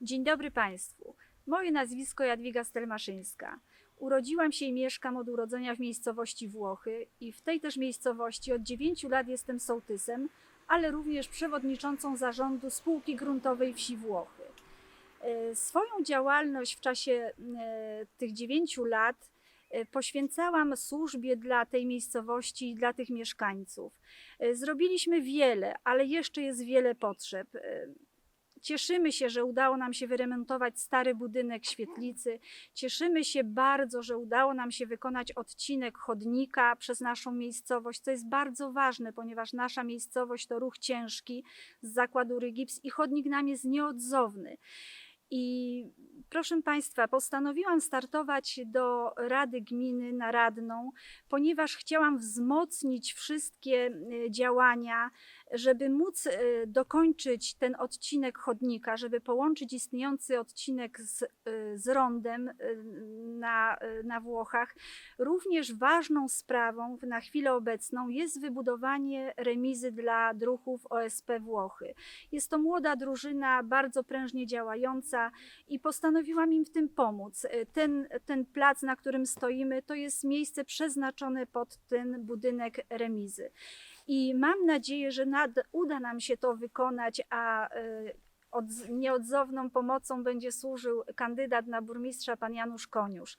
Dzień dobry Państwu. Moje nazwisko Jadwiga Stelmaszyńska. Urodziłam się i mieszkam od urodzenia w miejscowości Włochy i w tej też miejscowości od 9 lat jestem sołtysem, ale również przewodniczącą zarządu spółki gruntowej wsi Włochy. E, Swoją działalność w czasie e, tych 9 lat e, poświęcałam służbie dla tej miejscowości i dla tych mieszkańców. Zrobiliśmy wiele, ale jeszcze jest wiele potrzeb. Cieszymy się, że udało nam się wyremontować stary budynek świetlicy. Cieszymy się bardzo, że udało nam się wykonać odcinek chodnika przez naszą miejscowość, co jest bardzo ważne, ponieważ nasza miejscowość to ruch ciężki z zakładu Rygips i chodnik nam jest nieodzowny. I proszę Państwa, postanowiłam startować do Rady Gminy na radną, ponieważ chciałam wzmocnić wszystkie y, działania, żeby móc y, dokończyć ten odcinek chodnika, żeby połączyć istniejący odcinek z, y, z rondem na, y, na Włochach. Również ważną sprawą na chwilę obecną jest wybudowanie remizy dla druhów OSP Włochy. Jest to młoda drużyna, bardzo prężnie działająca i postanowiłam im w tym pomóc. Y, Ten, ten plac, na którym stoimy, to jest miejsce przeznaczone pod ten budynek remizy. I mam nadzieję, że nad, uda nam się to wykonać, a y, od, nieodzowną pomocą będzie służył kandydat na burmistrza pan Janusz Koniusz.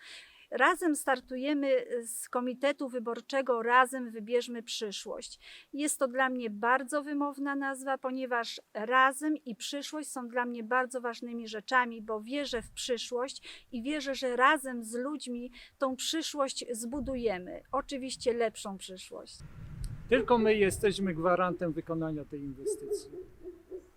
Razem startujemy z Komitetu Wyborczego Razem Wybierzmy Przyszłość. Jest to dla mnie bardzo wymowna nazwa, ponieważ razem i przyszłość są dla mnie bardzo ważnymi rzeczami, bo wierzę w przyszłość i wierzę, że razem z ludźmi tą przyszłość zbudujemy. Oczywiście lepszą przyszłość. Tylko my jesteśmy gwarantem wykonania tej inwestycji.